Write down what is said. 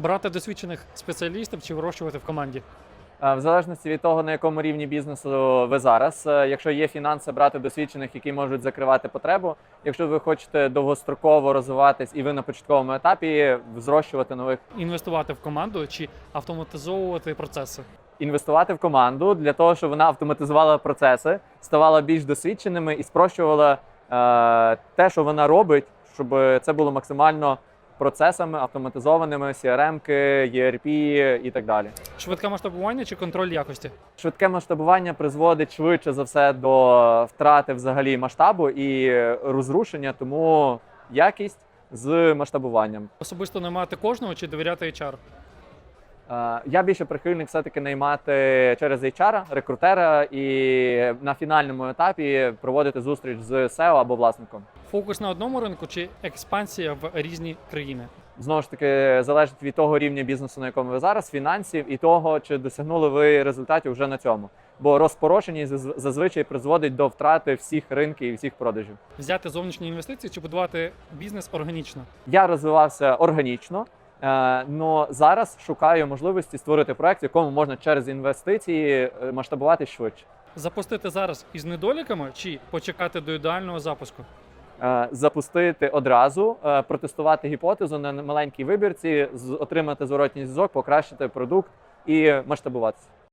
Брати досвідчених спеціалістів чи вирощувати в команді? Е, В залежності від того, на якому рівні бізнесу ви зараз. Е, Якщо є фінанси, брати досвідчених, які можуть закривати потребу. Якщо ви хочете довгостроково розвиватись і ви на початковому етапі зрощувати нових, Інвестувати в команду чи автоматизовувати процеси? інвестувати в команду для того, щоб вона автоматизувала процеси, ставала більш досвідченими і спрощувала е, те, що вона робить, щоб це було максимально процесами автоматизованими, CRM-ки, ERP і так далі. Швидке масштабування чи контроль якості? Швидке масштабування призводить швидше за все до втрати взагалі масштабу і розрушення, тому якість з масштабуванням. Особисто наймати кожного чи довіряти HR? Я більше прихильник все-таки наймати через HR, рекрутера і на фінальному етапі проводити зустріч з SEO або власником. Фокус на одному ринку чи експансія в різні країни? Знову ж таки, залежить від того рівня бізнесу, на якому ви зараз, фінансів і того, чи досягнули ви результатів вже на цьому. Бо розпорошеність заз- зазвичай призводить до втрати всіх ринків і всіх продажів. Взяти зовнішні інвестиції чи будувати бізнес органічно? Я розвивався органічно, але зараз шукаю можливості створити проект, в якому можна через інвестиції е, масштабувати швидше. Запустити зараз із недоліками чи почекати до ідеального запуску? Е, Запустити одразу, е, протестувати гіпотезу на маленькій вибірці, отримати зворотній зв'язок, покращити продукт і масштабуватися.